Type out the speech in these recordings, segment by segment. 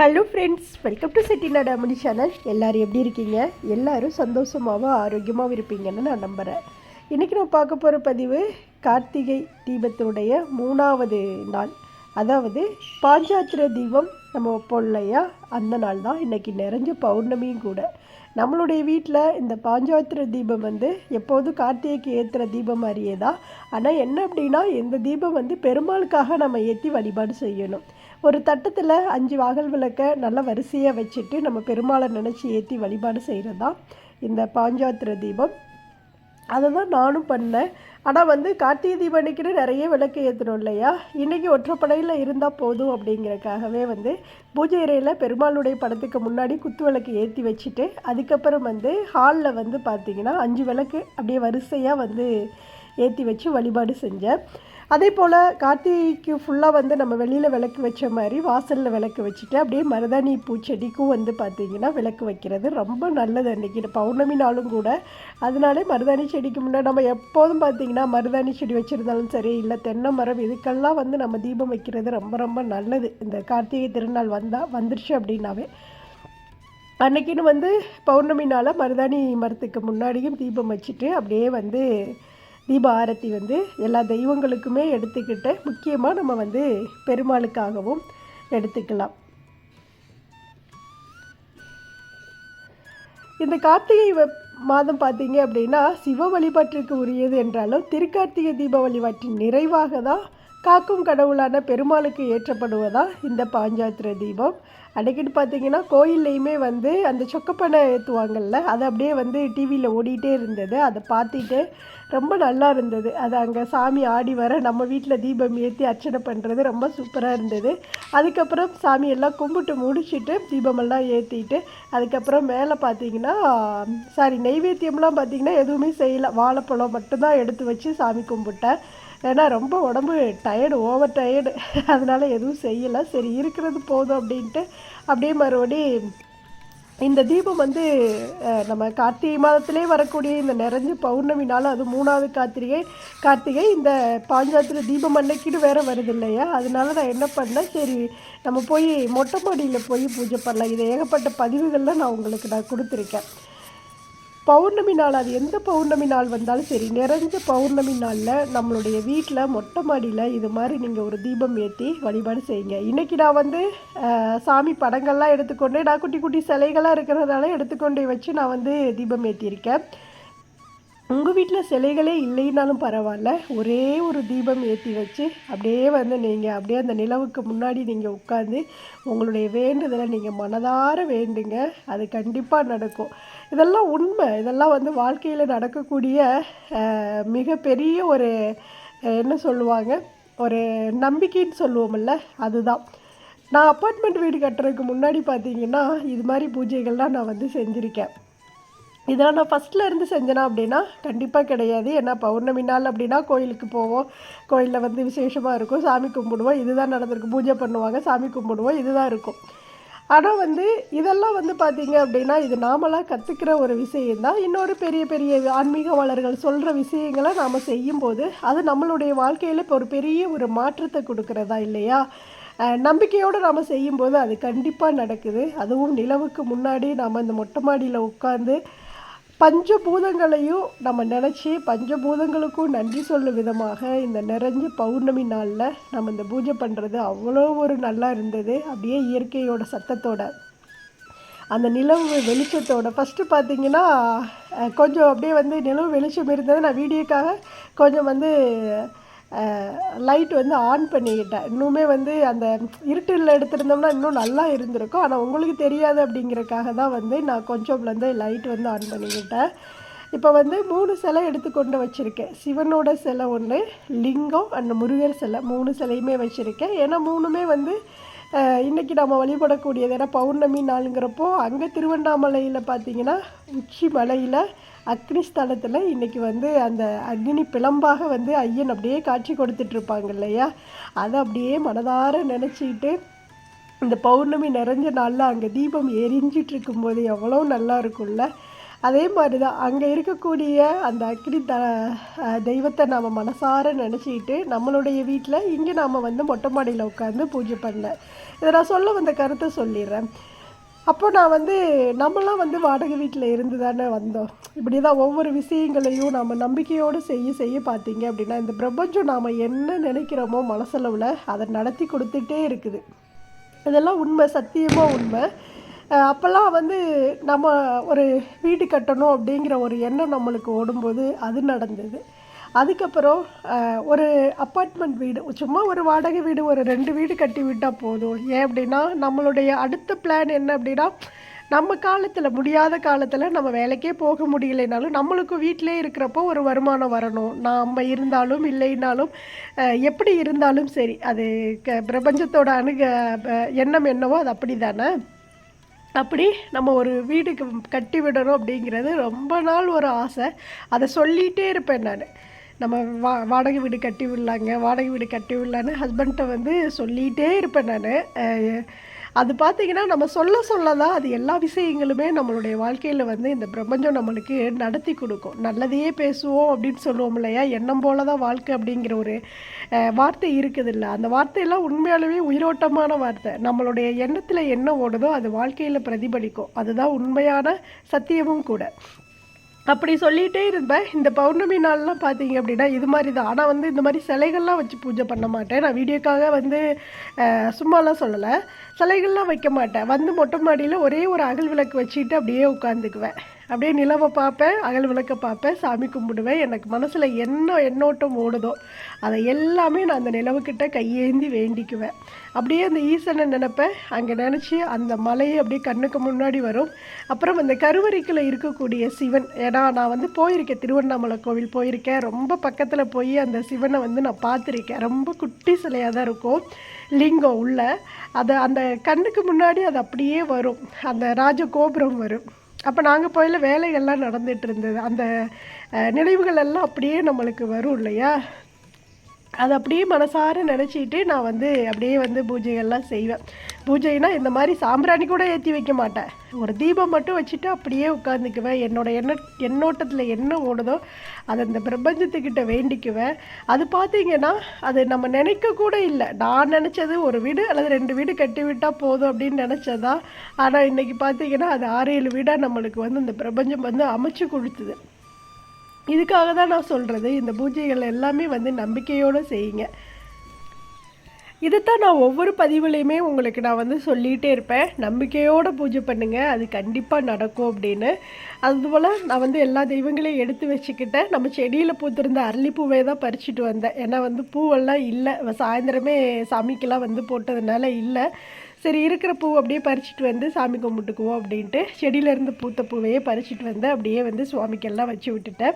Hello friends welcome to Chettinad அமணி channel எல்லோரும் எப்படி இருக்கீங்க? எல்லோரும் சந்தோஷமாகவும் ஆரோக்கியமாகவும் இருப்பீங்கன்னு நான் நம்புகிறேன் இன்றைக்கி நான் பார்க்க போகிற பதிவு கார்த்திகை தீபத்தினுடைய மூணாவது நாள். அதாவது பாஞ்சாத்திர தீபம் நம்ம வைப்போம் இல்லையா? அந்த நாள் தான் இன்றைக்கி நிறைஞ்ச பௌர்ணமியும் கூட. நம்மளுடைய வீட்டில் இந்த பாஞ்சாத்திர தீபம் வந்து எப்போதும் கார்த்திகைக்கு ஏற்றுற தீபம் மாதிரியே தான். ஆனால் என்ன அப்படின்னா இந்த தீபம் வந்து பெருமாளுக்காக நம்ம ஏற்றி வழிபாடு செய்யணும். ஒரு தட்டத்தில் அஞ்சு வாகல் விளக்க நல்லா வரிசையாக வச்சுட்டு நம்ம பெருமாளை நினச்சி ஏற்றி வழிபாடு செய்கிறது தான் இந்த பாஞ்சாத்திர தீபம். அதை தான் நானும் பண்ணேன். ஆனால் வந்து கார்த்திகை தீபம் நிறைய விளக்கு ஏற்றணும் இல்லையா? இன்றைக்கி ஒற்றைப்படையில் இருந்தால் போதும் அப்படிங்கிறக்காகவே வந்து பூஜை இறையில் பெருமாளுடைய படத்துக்கு முன்னாடி குத்து விளக்கு ஏற்றி வச்சுட்டு அதுக்கப்புறம் வந்து ஹாலில் வந்து பார்த்திங்கன்னா அஞ்சு விளக்கு அப்படியே வரிசையாக வந்து ஏற்றி வச்சு வழிபாடு செஞ்சேன். அதே போல் கார்த்திகைக்கு ஃபுல்லாக வந்து நம்ம வெளியில் விளக்கு வச்ச மாதிரி வாசலில் விளக்கு வச்சுட்டு அப்படியே மருதாணி பூச்செடிக்கும் வந்து பார்த்திங்கன்னா விளக்கு வைக்கிறது ரொம்ப நல்லது அன்றைக்கி பௌர்ணமி நாளும் கூட. அதனாலே மருதாணி செடிக்கு முன்னாடி நம்ம எப்போதும் பார்த்திங்கன்னா மருதாணி செடி வச்சுருந்தாலும் சரி இல்லை தென்னை மரம் இதுக்கெல்லாம் வந்து நம்ம தீபம் வைக்கிறது ரொம்ப ரொம்ப நல்லது. இந்த கார்த்திகை திருநாள் வந்தால் வந்துருச்சு அப்படின்னாவே. அன்னைக்கின்னு வந்து பௌர்ணமி நாளாக மருதாணி மரத்துக்கு முன்னாடியும் தீபம் வச்சுட்டு அப்படியே வந்து தீப ஆரத்தி வந்து எல்லா தெய்வங்களுக்குமே எடுத்துக்கிட்டு முக்கியமாக நம்ம வந்து பெருமாளுக்காகவும் எடுத்துக்கலாம். இந்த கார்த்திகை மாதம் பார்த்தீங்க அப்படின்னா சிவ வழிபாட்டிற்கு உரியது என்றாலும் திருக்கார்த்திகை தீப வழிபாட்டின் நிறைவாக தான் காக்கும் கடவுளான பெருமாளுக்கு ஏற்றப்படுவதா இந்த பாஞ்சாத்திர தீபம்? அன்றைக்கிட்டு பார்த்தீங்கன்னா கோயில்லையுமே வந்து அந்த சொக்கப்பனை ஏற்றுவாங்கள்ல அது அப்படியே வந்து டிவியில் ஓடிட்டே இருந்தது. அதை பார்த்துட்டு ரொம்ப நல்லா இருந்தது. அது அங்கே சாமி ஆடி வர நம்ம வீட்டில் தீபம் ஏற்றி அர்ச்சனை பண்ணுறது ரொம்ப சூப்பராக இருந்தது. அதுக்கப்புறம் சாமியெல்லாம் கும்பிட்டு முடிச்சுட்டு தீபமெல்லாம் ஏற்றிட்டு அதுக்கப்புறம் மேலே பார்த்தீங்கன்னா சாரி நெய்வேத்தியம்லாம் பார்த்தீங்கன்னா எதுவுமே செய்யலை. வாழைப்பழம் மட்டும்தான் எடுத்து வச்சு சாமி கும்பிட்டேன் ஏன்னா ரொம்ப உடம்பு டயர்டு ஓவர் டயர்டு அதனால் எதுவும் செய்யலை. சரி இருக்கிறது போதும் அப்படின்ட்டு அப்படியே மறுபடி இந்த தீபம் வந்து நம்ம கார்த்திகை மாதத்திலே வரக்கூடிய இந்த நிறைஞ்ச பௌர்ணமி அது மூணாவது கார்த்திகை. கார்த்திகை இந்த பாஞ்சாத்திர தீபம் அன்னைக்கிட்டு வேறு வருது இல்லையா? அதனால நான் என்ன பண்ணேன்? சரி நம்ம போய் மொட்டை மாடியில் போய் பூஜை பண்ணலாம். இது ஏகப்பட்ட பதிவுகள்லாம் நான் உங்களுக்கு நான் கொடுத்துருக்கேன். பௌர்ணமி நாள் அது எந்த பௌர்ணமி நாள் வந்தாலும் சரி நிறைஞ்ச பௌர்ணமி நாளில் நம்மளுடைய வீட்டில் மொட்டை மாடியில் இது மாதிரி நீங்கள் ஒரு தீபம் ஏற்றி வழிபாடு செய்யுங்க. இன்றைக்கி நான் வந்து சாமி படங்கள்லாம் எடுத்துக்கொண்டு நான் குட்டி குட்டி சிலைகளாக இருக்கிறதுனால எடுத்துக்கொண்டு வச்சு நான் வந்து தீபம் ஏற்றியிருக்கேன் உங்கள் வீட்டில் சிலைகளே இல்லைன்னாலும் பரவாயில்ல ஒரே ஒரு தீபம் ஏற்றி வச்சு அப்படியே வந்து நீங்கள் அப்படியே அந்த நிலவுக்கு முன்னாடி நீங்கள் உட்காந்து உங்களுடைய வேண்டுதலை நீங்கள் மனதார வேண்டுங்க. அது கண்டிப்பாக நடக்கும். இதெல்லாம் உண்மை. இதெல்லாம் வந்து வாழ்க்கையில் நடக்கக்கூடிய மிகப்பெரிய ஒரு என்ன சொல்லுவாங்க? ஒரு நம்பிக்கைன்னு சொல்லுவோம்ல அதுதான். நான் அப்பார்ட்மெண்ட் வீடு கட்டுறதுக்கு முன்னாடி பார்த்தீங்கன்னா இது மாதிரி பூஜைகள்லாம் நான் வந்து செஞ்சுருக்கேன். இதெல்லாம் நான் ஃபஸ்ட்டில் இருந்து செஞ்சேனா அப்படின்னா கண்டிப்பாக கிடையாது. ஏன்னா பௌர்ணமி நாள் அப்படின்னா கோயிலுக்கு போவோம். கோயிலில் வந்து விசேஷமாக இருக்கும். சாமி கும்பிடுவோம். இதுதான் நடந்திருக்கு. பூஜை பண்ணுவாங்க. சாமி கும்பிடுவோம். இதுதான் இருக்கும். ஆனால் வந்து இதெல்லாம் வந்து பார்த்திங்க அப்படின்னா இது நாமளாக கற்றுக்கிற ஒரு விஷயந்தான் இன்னொரு பெரிய பெரிய ஆன்மீகவாளர்கள் சொல்கிற விஷயங்களை நாம் செய்யும்போது அது நம்மளுடைய வாழ்க்கையில் இப்போ ஒரு பெரிய ஒரு மாற்றத்தை கொடுக்குறதா இல்லையா? நம்பிக்கையோடு நாம் செய்யும்போது அது கண்டிப்பாக நடக்குது. அதுவும் நிலவுக்கு முன்னாடி நாம் இந்த மொட்டை மாடியில் உட்காந்து பஞ்சபூதங்களையும் நம்ம நினச்சி பஞ்சபூதங்களுக்கும் நன்றி சொல்லும் விதமாக இந்த நிறைஞ்ச பௌர்ணமி நாளில் நம்ம இந்த பூஜை பண்ணுறது அவ்வளோ ஒரு நல்லா இருந்தது. அப்படியே இயற்கையோட சத்தத்தோட. அந்த நிலவு வெளிச்சத்தோட. ஃபஸ்ட்டு பார்த்தீங்கன்னா கொஞ்சம் அப்படியே வந்து நிலவு வெளிச்சம் இருந்தது. நான் வீடியோக்காக கொஞ்சம் வந்து லைட் வந்து ஆன் பண்ணிக்கிட்டேன். இன்னுமே வந்து அந்த இருட்டில் எடுத்திருந்தோம்னா இன்னும் நல்லா இருந்திருக்கும். ஆனால் உங்களுக்கு தெரியாது அப்படிங்கிறக்காக தான் வந்து நான் கொஞ்சம் வந்து லைட் வந்து ஆன் பண்ணிக்கிட்டேன். இப்போ வந்து மூணு சிலை எடுத்துக்கொண்டு வச்சுருக்கேன். சிவனோட சிலை ஒன்று லிங்கம் அண்ட் முருகர் சிலை. மூணு சிலையுமே வச்சுருக்கேன். ஏன்னா மூணுமே வந்து இன்றைக்கி நம்ம வழிபடக்கூடியது. ஏன்னா பௌர்ணமி நாளுங்கிறப்போ அங்கே திருவண்ணாமலையில் பார்த்தீங்கன்னா உச்சி மலையில் அக்னி ஸ்தலத்தில் இன்றைக்கி வந்து அந்த அக்னி பிளம்பாக வந்து ஐயன் அப்படியே காட்சி கொடுத்துட்ருப்பாங்க இல்லையா? அதை அப்படியே மனதார நினச்சிக்கிட்டு இந்த பௌர்ணமி நிறைஞ்ச நாளில் அங்கே தீபம் எரிஞ்சிட்டு இருக்கும்போது எவ்வளோ நல்லா இருக்கும்ல? அதே மாதிரி தான் அங்கே இருக்கக்கூடிய அந்த அக்னி த தெய்வத்தை நாம் மனசார நினச்சிக்கிட்டு நம்மளுடைய வீட்டில் இங்கே நாம் வந்து மொட்டை மாடியில் உட்காந்து பூஜை பண்ணல இதை நான் சொல்ல வந்த கருத்தை சொல்லிடுறேன். அப்போ நான் வந்து நம்மளாம் வந்து வாடகை வீட்டில் இருந்து தானே வந்தோம். இப்படி தான் ஒவ்வொரு விஷயங்களையும் நம்ம நம்பிக்கையோடு செய்ய செய்ய பார்த்தீங்க அப்படின்னா இந்த பிரபஞ்சம் நாம் என்ன நினைக்கிறோமோ மனசளவில் அதை நடத்தி கொடுத்துட்டே இருக்குது. இதெல்லாம் உண்மை சத்தியமாக உண்மை. அப்போல்லாம் வந்து நம்ம ஒரு வீடு கட்டணும் அப்படிங்கிற ஒரு எண்ணம் நம்மளுக்கு ஓடும்போது அது நடந்தது. அதுக்கப்புறம் ஒரு அப்பார்ட்மெண்ட் வீடு சும்மா ஒரு வாடகை வீடு ஒரு ரெண்டு வீடு கட்டி விட்டால் போதும். ஏன் அப்படின்னா நம்மளுடைய அடுத்த பிளான் என்ன அப்படின்னா நம்ம காலத்தில் முடியாத காலத்தில் நம்ம வேலைக்கே போக முடியலைனாலும் நம்மளுக்கு வீட்டிலே இருக்கிறப்போ ஒரு வருமானம் வரணும். நம்ம இருந்தாலும் இல்லைனாலும் எப்படி இருந்தாலும் சரி அது க பிரபஞ்சத்தோட அணுக எண்ணம் என்னவோ அது அப்படி தானே அப்படி நம்ம ஒரு வீடுக்கு கட்டி விடணும் அப்படிங்கிறது ரொம்ப நாள் ஒரு ஆசை. அதை சொல்லிகிட்டே இருப்பேன் நான். நம்ம வா வாடகை வீடு கட்டி விடலாங்க வாடகை வீடு கட்டி விடலான்னு ஹஸ்பண்ட்டை வந்து சொல்லிகிட்டே இருப்பேன் நான். அது பார்த்தீங்கன்னா நம்ம சொல்ல சொல்ல தான் அது எல்லா விஷயங்களுமே நம்மளுடைய வாழ்க்கையில் வந்து இந்த பிரபஞ்சம் நம்மளுக்கு நடத்தி கொடுக்கும். நல்லதையே பேசுவோம் அப்படின்னு சொல்லுவோம் இல்லையா? எண்ணம் போல தான் வாழ்க்கை அப்படிங்கிற ஒரு வார்த்தை இருக்குது இல்லை அந்த வார்த்தையெல்லாம் உண்மையாலுமே உயிரோட்டமான வார்த்தை. நம்மளுடைய எண்ணத்தில் என்ன ஓடுதோ அது வாழ்க்கையில் பிரதிபலிக்கும். அதுதான் உண்மையான சத்தியமும் கூட. அப்படி சொல்லிகிட்டே இருப்பேன் இந்த பௌர்ணமி நாள்லாம் பார்த்தீங்க அப்படின்னா இது மாதிரி தான். ஆனால் வந்து இந்த மாதிரி சிலைகள்லாம் வச்சு பூஜை பண்ண மாட்டேன். நான் வீடியோக்காக வந்து சும்மாலாம் சொல்லலை. சிலைகள்லாம் வைக்க மாட்டேன். வந்து மொட்டை மாடியில் ஒரே ஒரு அகல் விளக்கு வச்சுட்டு அப்படியே உட்காந்துக்குவேன். அப்படியே நிலவை பார்ப்பேன் அகல் விளக்கை பார்ப்பேன் சாமி கும்பிடுவேன். எனக்கு மனசில் என்ன எண்ணோட்டம் ஓடுதோ அதை எல்லாமே நான் அந்த நிலவுக்கிட்ட கையேந்தி வேண்டிக்குவேன். அப்படியே அந்த ஈசனை நினப்பேன். அங்கே நினச்சி அந்த மலையை அப்படியே கண்ணுக்கு முன்னாடி வரும். அப்புறம் அந்த கருவறைக்குள்ள இருக்கக்கூடிய சிவன் ஏன்னா நான் வந்து போயிருக்கேன். திருவண்ணாமலை கோவில் போயிருக்கேன். ரொம்ப பக்கத்தில் போய் அந்த சிவனை வந்து நான் பார்த்துருக்கேன். ரொம்ப குட்டி சிலையாக தான் இருக்கும். லிங்கம் உள்ள. அது அந்த கண்ணுக்கு முன்னாடி அது அப்படியே வரும். அந்த ராஜ கோபுரம் வரும். அப்போ நாங்கள் போயில வேலைகள்லாம் நடந்துட்டு இருந்தது. அந்த நினைவுகள் எல்லாம் அப்படியே நம்மளுக்கு வரும் இல்லையா? அது அப்படியே மனசார நினச்சிட்டு நான் வந்து அப்படியே வந்து பூஜைகள்லாம் செய்வேன். பூஜைனா இந்த மாதிரி சாம்பிராணி கூட ஏற்றி வைக்க மாட்டேன். ஒரு தீபம் மட்டும் வச்சுட்டு அப்படியே உட்காந்துக்குவேன் என்னோட எண்ண எண்ணோட்டத்தில் என்ன ஓடுதோ அதை இந்த பிரபஞ்சத்துக்கிட்ட வேண்டிக்குவேன். அது பார்த்தீங்கன்னா அது நம்ம நினைக்க கூட இல்லை. நான் நினச்சது ஒரு வீடு அல்லது ரெண்டு வீடு கட்டி விட்டால் போதும் அப்படின்னு நினச்சதா ஆனால் இன்றைக்கி பார்த்தீங்கன்னா அது ஆறு ஏழு வீடாக நம்மளுக்கு வந்து இந்த பிரபஞ்சம் வந்து அமைச்சு கொடுத்துது. இதுக்காக தான் நான் சொல்கிறது இந்த பூஜைகள் எல்லாமே வந்து நம்பிக்கையோடு செய்யுங்க. இதைத்தான் நான் ஒவ்வொரு பதிவுலையுமே உங்களுக்கு நான் வந்து சொல்லிகிட்டே இருப்பேன். நம்பிக்கையோடு பூஜை பண்ணுங்கள் அது கண்டிப்பாக நடக்கும் அப்படின்னு. அதுபோல் நான் வந்து எல்லா தெய்வங்களையும் எடுத்து வச்சுக்கிட்டேன். நம்ம செடியில் பூத்திருந்த அரளிப்பூவே தான் பறிச்சுட்டு வந்தேன். ஏன்னா வந்து பூவெல்லாம் இல்லை. சாயந்தரமே சாமிக்கெல்லாம் வந்து போட்டதுனால இல்லை. சரி இருக்கிற பூ அப்படியே பறிச்சுட்டு வந்து சாமி கும்பிட்டுக்குவோம் அப்படின்ட்டு செடியிலேருந்து பூத்த பூவையே பறிச்சுட்டு வந்து அப்படியே வந்து சுவாமிக்கெல்லாம் வச்சு விட்டுட்டேன்.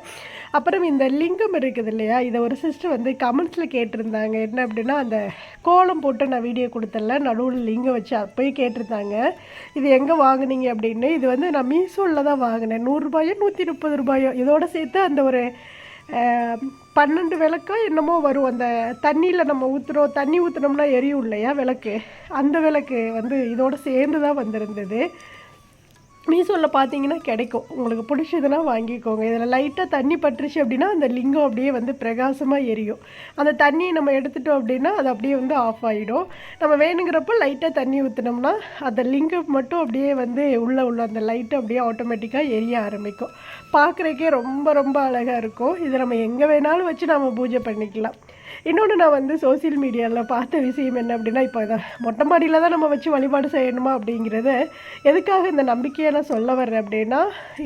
அப்புறம் இந்த லிங்கம் இருக்குது இல்லையா இதை ஒரு சிஸ்டர் வந்து கமெண்ட்ஸில் கேட்டிருந்தாங்க. என்ன அப்படின்னா அந்த கோலம் போட்டு நான் வீடியோ கொடுத்தல நடுவில் லிங்கம் வச்சு அப்போயே கேட்டிருந்தாங்க. இது எங்கே வாங்குனீங்க அப்படின்னு. இது வந்து நான் மீஷோவில் தான் வாங்கினேன். நூறுரூபாயோ நூற்றி முப்பது ரூபாயோ இதோட சேர்த்து அந்த ஒரு பன்னெண்டு விளக்கோ என்னமோ வரும். அந்த தண்ணியில் நம்ம ஊற்றுறோம் தண்ணி ஊற்றுனோம்னா எரியும் இல்லையா விளக்கு? அந்த விளக்கு வந்து இதோடு சேர்ந்து தான் வந்திருந்தது. மீசோவில் பார்த்தீங்கன்னா கிடைக்கும். உங்களுக்கு பிடிச்சதுன்னா வாங்கிக்கோங்க. இதில் லைட்டாக தண்ணி பட்டுருச்சு அப்படின்னா அந்த லிங்கம் அப்படியே வந்து பிரகாசமாக எரியும். அந்த தண்ணியை நம்ம எடுத்துட்டோம் அப்படின்னா அது அப்படியே வந்து ஆஃப் ஆகிடும் நம்ம வேணுங்கிறப்ப லைட்டாக தண்ணி ஊற்றினோம்னா அந்த லிங்கம் மட்டும் அப்படியே வந்து உள்ளே உள்ள அந்த லைட்டு அப்படியே ஆட்டோமேட்டிக்காக எரிய ஆரம்பிக்கும். பார்க்குறக்கே ரொம்ப ரொம்ப அழகாக இருக்கும். இதை நம்ம எங்கே வேணாலும் வச்சு நம்ம பூஜை பண்ணிக்கலாம். இன்னொன்று நான் வந்து சோஷியல் மீடியாவில் பார்த்த விஷயம் என்ன அப்படின்னா இப்போ இதை மொட்டை மாடியில் தான் நம்ம வச்சு வழிபாடு செய்யணுமா அப்படிங்கிறத எதுக்காக இந்த நம்பிக்கையை நான் சொல்ல வர்றேன் அப்படின்னா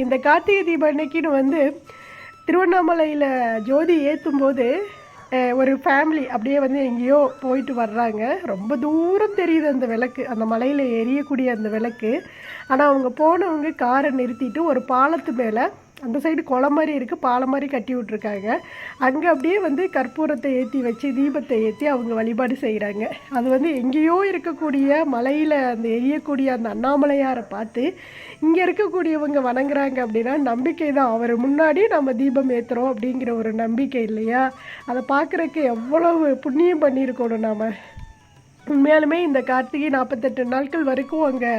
இந்த கார்த்திகை தீபம் அன்னைக்குன்னு வந்து திருவண்ணாமலையில் ஜோதி ஏற்றும் போது ஒரு ஃபேமிலி அப்படியே வந்து எங்கேயோ போயிட்டு வர்றாங்க. ரொம்ப தூரம் தெரியுது அந்த விளக்கு. அந்த மலையில் எரியக்கூடிய அந்த விளக்கு. ஆனால் அவங்க போனவங்க காரை நிறுத்திட்டு ஒரு பாலத்து மேலே அந்த சைடு குளம் மாதிரி இருக்குது பாலம் மாதிரி கட்டி விட்ருக்காங்க அங்கே அப்படியே வந்து கற்பூரத்தை ஏற்றி வச்சு தீபத்தை ஏற்றி அவங்க வழிபாடு செய்கிறாங்க அது வந்து எங்கேயோ இருக்கக்கூடிய மலையில் அந்த எரியக்கூடிய அந்த அண்ணாமலையாரை பார்த்து இங்கே இருக்கக்கூடியவங்க வணங்குறாங்க அப்படின்னா நம்பிக்கை தான். அவர் முன்னாடி நம்ம தீபம் ஏற்றுறோம் அப்படிங்கிற ஒரு நம்பிக்கை இல்லையா? அதை பார்க்குறக்கு எவ்வளவு புண்ணியம் பண்ணியிருக்கணும் நாம். உண்மையாலுமே இந்த கார்த்திகை நாற்பத்தெட்டு நாட்கள் வரைக்கும் அங்கே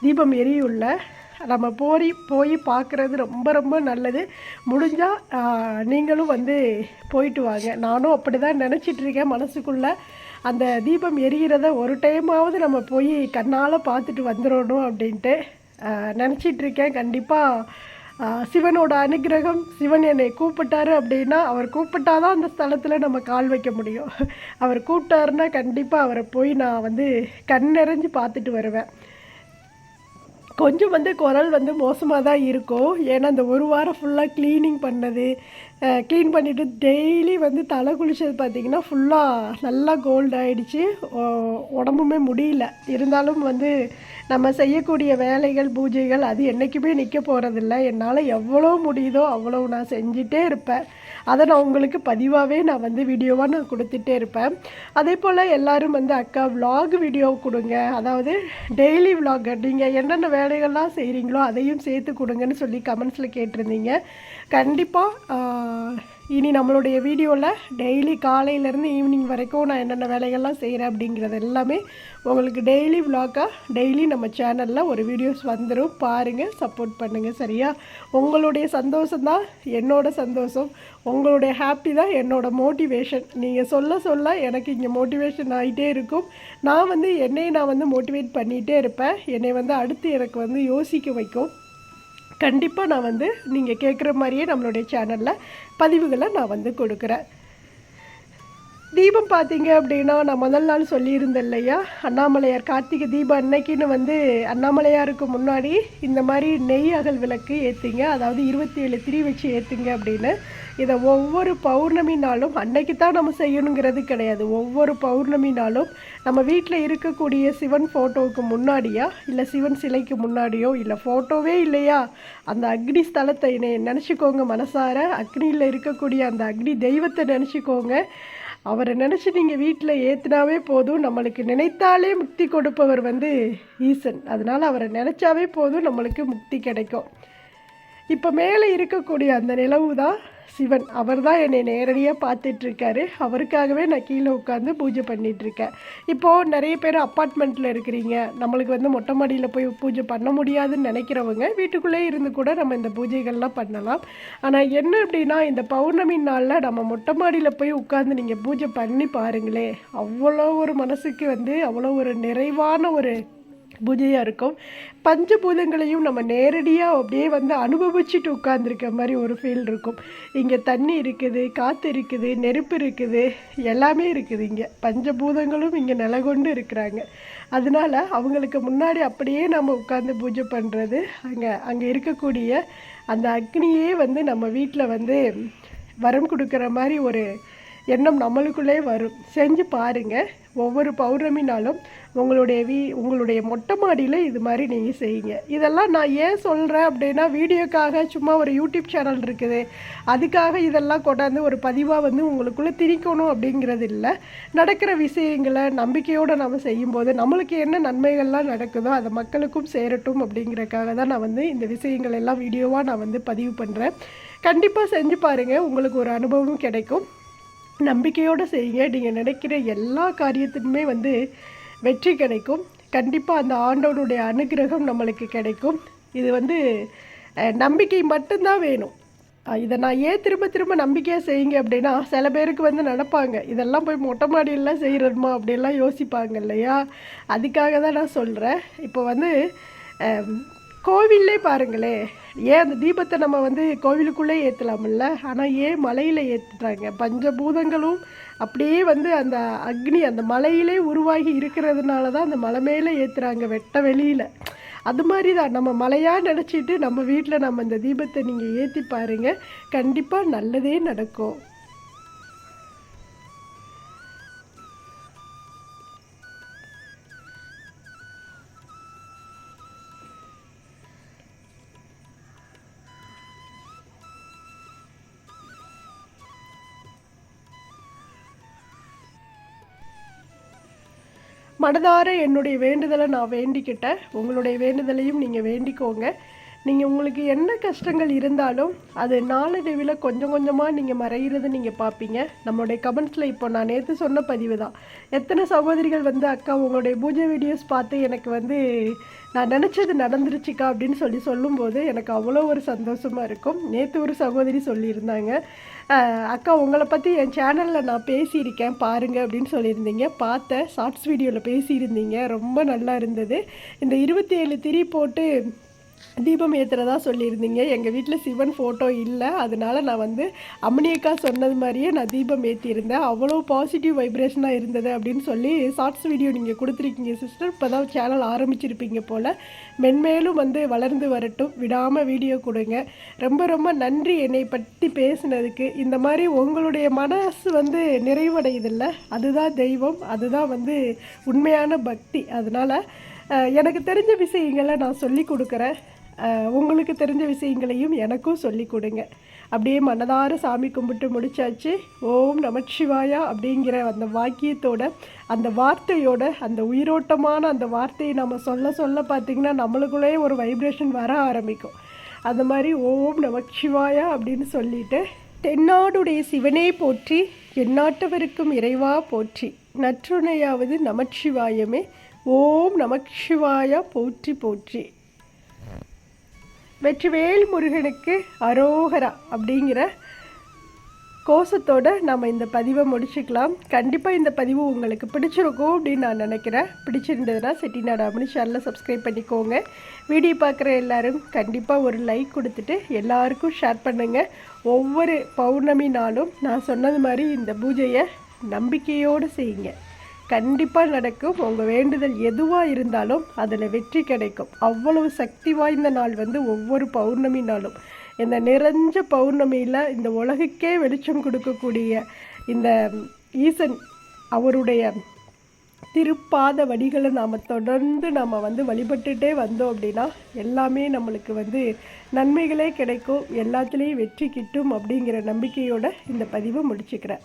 தீபம் எரியுள்ள நம்ம போய் போய் பார்க்குறது ரொம்ப ரொம்ப நல்லது. முடிஞ்சால் நீங்களும் வந்து போயிட்டு வாங்க. நானும் அப்படி தான் நினச்சிட்ருக்கேன் மனசுக்குள்ளே. அந்த தீபம் எரிகிறத ஒரு டைமாவது நம்ம போய் கண்ணால் பார்த்துட்டு வந்துடணும் அப்படின்ட்டு நினச்சிட்ருக்கேன் கண்டிப்பாக சிவனோட அனுகிரகம் சிவன் என்னை கூப்பிட்டாரு அப்படின்னா அவர் கூப்பிட்டாதான் அந்த ஸ்தலத்தில் நம்ம கால் வைக்க முடியும். அவர் கூப்பிட்டாருன்னா கண்டிப்பாக அவரை போய் நான் வந்து கண் நிறைஞ்சு பார்த்துட்டு வருவேன். கொஞ்சம் வந்து குரல் வந்து மோசமாக தான் இருக்கும். ஏன்னா அந்த ஒரு வாரம் ஃபுல்லாக க்ளீனிங் பண்ணது க்ளீன் பண்ணிவிட்டு டெய்லி வந்து தலை குளிச்சது பார்த்திங்கன்னா ஃபுல்லாக நல்லா கோல்ட் ஆகிடுச்சு உடம்புமே முடியல. இருந்தாலும் வந்து நம்ம செய்யக்கூடிய வேலைகள் பூஜைகள் அது என்றைக்குமே நிற்க போகிறதில்ல என்னால் எவ்வளோ முடியுதோ அவ்வளோ நான் செஞ்சிட்டே இருப்பேன். அதை நான் உங்களுக்கு பதிவாகவே நான் வந்து வீடியோவாக நான் கொடுத்துட்டே இருப்பேன். அதே போல் எல்லோரும் வந்து அக்கா விலாக் வீடியோ கொடுங்க. அதாவது டெய்லி விலாக் நீங்கள் என்னென்ன வேலைகள்லாம் செய்கிறீங்களோ அதையும் சேர்த்து கொடுங்கன்னு சொல்லி கமெண்ட்ஸில் கேட்டிருந்தீங்க. கண்டிப்பாக இனி நம்மளுடைய வீடியோவில் டெய்லி காலையிலேருந்து ஈவினிங் வரைக்கும் நான் என்னென்ன வேலைகள்லாம் செய்கிறேன் அப்படிங்கிறது எல்லாமே உங்களுக்கு டெய்லி விலாக்காக டெய்லி நம்ம சேனலில் ஒரு வீடியோஸ் வந்துடும் பாருங்கள் சப்போர்ட் பண்ணுங்கள் சரியா? உங்களுடைய சந்தோஷம்தான் என்னோட சந்தோஷம். உங்களுடைய ஹாப்பி தான் என்னோடய மோட்டிவேஷன் நீங்கள் சொல்ல சொல்ல எனக்கு இங்கே மோட்டிவேஷன் ஆகிட்டே இருக்கும். நான் வந்து என்னை நான் வந்து மோட்டிவேட் பண்ணிகிட்டே இருப்பேன். என்னை வந்து அடுத்து எனக்கு வந்து யோசிக்க வைக்கும். கண்டிப்பாக நான் வந்து நீங்கள் கேட்குற மாதிரியே நம்மளுடைய சேனலில் பதிவுகளை நான் வந்து கொடுக்குறேன். தீபம் பார்த்தீங்க அப்படின்னா நான் முதல் நாள் சொல்லியிருந்தேன் இல்லையா? அண்ணாமலையார் கார்த்திகை தீபம் அன்னைக்குன்னு வந்து அண்ணாமலையாருக்கு முன்னாடி இந்த மாதிரி நெய் அகல் விளக்கு ஏற்றுங்க அதாவது இருபத்தி ஏழு திரி வச்சு ஏற்றுங்க அப்படின்னு. இதை ஒவ்வொரு பௌர்ணமி நாளும் அன்னைக்கு தான் நம்ம செய்யணுங்கிறது கிடையாது. ஒவ்வொரு பௌர்ணமி நாளும் நம்ம வீட்டில் இருக்கக்கூடிய சிவன் ஃபோட்டோவுக்கு முன்னாடியா? இல்லை சிவன் சிலைக்கு முன்னாடியோ? இல்லை ஃபோட்டோவே இல்லையா? அந்த அக்னி ஸ்தலத்தை நினச்சிக்கோங்க மனசார. அக்னியில் இருக்கக்கூடிய அந்த அக்னி தெய்வத்தை நினச்சிக்கோங்க. அவரை நினச்சி நீங்கள் வீட்டில் ஏற்றினாவே போதும். நம்மளுக்கு நினைத்தாலே முக்தி கொடுப்பவர் வந்து ஈசன். அதனால் அவரை நினச்சாவே போதும். நம்மளுக்கு முக்தி கிடைக்கும். இப்போ மேலே இருக்கக்கூடிய அந்த நிலவு தான் சிவன் அவர் தான் என்னை நேரடியாக பார்த்துட்ருக்காரு. அவருக்காகவே நான் கீழே உட்காந்து பூஜை பண்ணிகிட்ருக்கேன் இப்போது நிறைய பேர் அப்பார்ட்மெண்ட்டில் இருக்கிறீங்க. நம்மளுக்கு வந்து மொட்டை மாடியில் போய் பூஜை பண்ண முடியாதுன்னு நினைக்கிறவங்க வீட்டுக்குள்ளே இருந்து கூட நம்ம இந்த பூஜைகள்லாம் பண்ணலாம். ஆனால் என்ன அப்படின்னா இந்த பௌர்ணமி நாளில் நம்ம மொட்டை மாடியில் போய் உட்காந்து நீங்கள் பூஜை பண்ணி பாருங்களேன். அவ்வளோ ஒரு மனசுக்கு வந்து அவ்வளோ ஒரு நிறைவான ஒரு பூஜையாக இருக்கும். பஞ்சபூதங்களையும் நம்ம நேரடியாக அப்படியே வந்து அனுபவிச்சுட்டு உட்காந்துருக்க மாதிரி ஒரு ஃபீல் இருக்கும். இங்கே தண்ணி இருக்குது காற்று இருக்குது நெருப்பு இருக்குது எல்லாமே இருக்குது இங்கே. பஞ்சபூதங்களும் இங்கே நிலகொண்டு இருக்கிறாங்க. அதனால் அவங்களுக்கு முன்னாடி அப்படியே நம்ம உட்காந்து பூஜை பண்ணுறது அங்கே அங்கே இருக்கக்கூடிய அந்த அக்னியே வந்து நம்ம வீட்டில் வந்து வரம் கொடுக்குற மாதிரி ஒரு எண்ணம் நம்மளுக்குள்ளே வரும். செஞ்சு பாருங்கள் ஒவ்வொரு பௌர்ணமி நாளும் உங்களுடைய வீ உங்களுடைய மொட்டை மாடியில் இது மாதிரி நீங்கள் செய்யுங்க. இதெல்லாம் நான் ஏன் சொல்கிறேன் அப்படின்னா வீடியோக்காக சும்மா ஒரு யூடியூப் சேனல் இருக்குது. அதுக்காக இதெல்லாம் கொண்டாந்து ஒரு பதிவாக வந்து உங்களுக்குள்ளே திணிக்கணும் அப்படிங்கிறது இல்லை. நடக்கிற விஷயங்களை நம்பிக்கையோடு நம்ம செய்யும்போது நம்மளுக்கு என்ன நன்மைகள்லாம் நடக்குதோ அதை மக்களுக்கும் சேரட்டும் அப்படிங்கிறக்காக தான் நான் வந்து இந்த விஷயங்கள் எல்லாம் வீடியோவாக நான் வந்து பதிவு பண்ணுறேன் கண்டிப்பாக செஞ்சு பாருங்கள் உங்களுக்கு ஒரு அனுபவம் கிடைக்கும். நம்பிக்கையோடு செய்யுங்க. நீங்கள் நினைக்கிற எல்லா காரியத்திலுமே வந்து வெற்றி கிடைக்கும். கண்டிப்பாக அந்த ஆண்டவனுடைய அனுகிரகம் நம்மளுக்கு கிடைக்கும். இது வந்து நம்பிக்கை மட்டும்தான் வேணும். இதை நான் ஏன் திரும்ப திரும்ப நம்பிக்கையாக செய்யுங்க அப்படின்னா சில பேருக்கு வந்து நடப்பாங்க இதெல்லாம் போய் மொட்டை மாடியெல்லாம் செய்கிறதுமா அப்படிலாம் யோசிப்பாங்க இல்லையா? அதுக்காக தான் நான் சொல்கிறேன் இப்போ வந்து கோவில்லே பாருங்களே. ஏன் அந்த தீபத்தை நம்ம வந்து கோவிலுக்குள்ளே ஏற்றலாமில்ல ஆனால் ஏன் மலையில் ஏற்றுறாங்க பஞ்சபூதங்களும் அப்படியே வந்து அந்த அக்னி அந்த மலையிலே உருவாகி இருக்கிறதுனால தான் அந்த மலை மேலே ஏற்றுறாங்க வெட்ட வெளியில். அது மாதிரி தான். நம்ம மலையாக நினச்சிட்டு நம்ம வீட்டில் நம்ம இந்த தீபத்தை நீங்கள் ஏற்றி பாருங்கள் கண்டிப்பாக நல்லதே நடக்கும். மனதார என்னுடைய வேண்டுதலை நான் வேண்டிக்கிட்டேன். உங்களுடைய வேண்டுதலையும் நீங்கள் வேண்டிக்கோங்க. நீங்கள் உங்களுக்கு என்ன கஷ்டங்கள் இருந்தாலும் அது நாளடைவில் கொஞ்சம் கொஞ்சமாக நீங்கள் மறைகிறத நீங்கள் பார்ப்பீங்க நம்மளுடைய கமெண்ட்ஸில் இப்போ நான் நேற்று சொன்ன பதிவு தான். எத்தனை சகோதரிகள் வந்து அக்கா உங்களுடைய பூஜை வீடியோஸ் பார்த்து எனக்கு வந்து நான் நினச்சது நடந்துருச்சுக்கா? அப்படின்னு சொல்லி சொல்லும்போது எனக்கு அவ்வளோ ஒரு சந்தோஷமாக இருக்கும். நேற்று ஒரு சகோதரி சொல்லியிருந்தாங்க அக்கா உங்களை பற்றி என் சேனலில் நான் பேசியிருக்கேன் பாருங்கள் அப்படின்னு சொல்லியிருந்தீங்க. பார்த்தேன் ஷார்ட்ஸ் வீடியோவில் பேசியிருந்தீங்க. ரொம்ப நல்லா இருந்தது. இந்த இருபத்தி ஏழு திரி போட்டு தீபம் ஏற்றுறதா சொல்லியிருந்தீங்க. எங்கள் வீட்டில் சிவன் ஃபோட்டோ இல்லை. அதனால நான் வந்து அம்மனியக்கா சொன்னது மாதிரியே நான் தீபம் ஏற்றியிருந்தேன் அவ்வளோ பாசிட்டிவ் வைப்ரேஷனாக இருந்தது அப்படின்னு சொல்லி ஷார்ட்ஸ் வீடியோ நீங்கள் கொடுத்துருக்கீங்க சிஸ்டர் இப்போ தான் சேனல் ஆரம்பிச்சிருப்பீங்க போல். மென்மேலும் வந்து வளர்ந்து வரட்டும். விடாமல் வீடியோ கொடுங்க. ரொம்ப ரொம்ப நன்றி என்னை பற்றி பேசுனதுக்கு. இந்த மாதிரி உங்களுடைய மனசு வந்து நிறைவடையுதில்ல. அதுதான் தெய்வம். அதுதான் வந்து உண்மையான பக்தி. அதனால் எனக்கு தெரிஞ்ச விஷயங்களை நான் சொல்லி கொடுக்குறேன். உங்களுக்கு தெரிஞ்ச விஷயங்களையும் எனக்கும் சொல்லி கொடுங்க. அப்படியே மனதார சாமி கும்பிட்டு முடிச்சாச்சு. ஓம் நமச்சிவாயா அப்படிங்கிற அந்த வாக்கியத்தோட அந்த வார்த்தையோட அந்த உயிரோட்டமான அந்த வார்த்தையை நம்ம சொல்ல சொல்ல பார்த்திங்கன்னா நம்மளுக்குள்ளேயே ஒரு வைப்ரேஷன் வர ஆரம்பிக்கும். அந்த மாதிரி ஓம் நமச்சிவாயா அப்படின்னு சொல்லிட்டு தென்னாடுடைய சிவனே போற்றி எந்நாட்டவருக்கும் இறைவா போற்றி நற்றுணையாவது நமச்சிவாயமே. ஓம் நமச்சிவாயா போற்றி போற்றி. வெற்றிவேல் முருகனுக்கு அரோகரா அப்படிங்கிற கோஷத்தோட நம்ம இந்த பதிவை முடிச்சுக்கலாம். கண்டிப்பாக இந்த பதிவு உங்களுக்கு பிடிச்சிருக்கும் அப்படின்னு நான் நினைக்கிறேன். பிடிச்சிருந்ததுன்னா செட்டிநாடு அம்மனி சேனலை சப்ஸ்கிரைப் பண்ணிக்கோங்க. வீடியோ பார்க்குற எல்லோரும் கண்டிப்பாக ஒரு லைக் கொடுத்துட்டு எல்லாருக்கும் ஷேர் பண்ணுங்கள் ஒவ்வொரு பௌர்ணமி நாளும் நான் சொன்னது மாதிரி இந்த பூஜையை நம்பிக்கையோடு செய்யுங்க. கண்டிப்பாக நடக்கும். உங்கள் வேண்டுதல் எதுவாக இருந்தாலும் அதில் வெற்றி கிடைக்கும். அவ்வளவு சக்தி வாய்ந்த நாள் வந்து ஒவ்வொரு பௌர்ணமி நாளும். இந்த நிறைஞ்ச பௌர்ணமியில் இந்த உலகுக்கே வெளிச்சம் கொடுக்கக்கூடிய இந்த ஈசன் அவருடைய திருப்பாத வடிகளை நாம் தொடர்ந்து நம்ம வந்து வழிபட்டுட்டே வந்தோம் அப்படின்னா எல்லாமே நம்மளுக்கு வந்து நன்மைகளே கிடைக்கும். எல்லாத்துலேயும் வெற்றி கிட்டும் அப்படிங்கிற நம்பிக்கையோடு இந்த பதிவை முடிச்சுக்கிறேன்.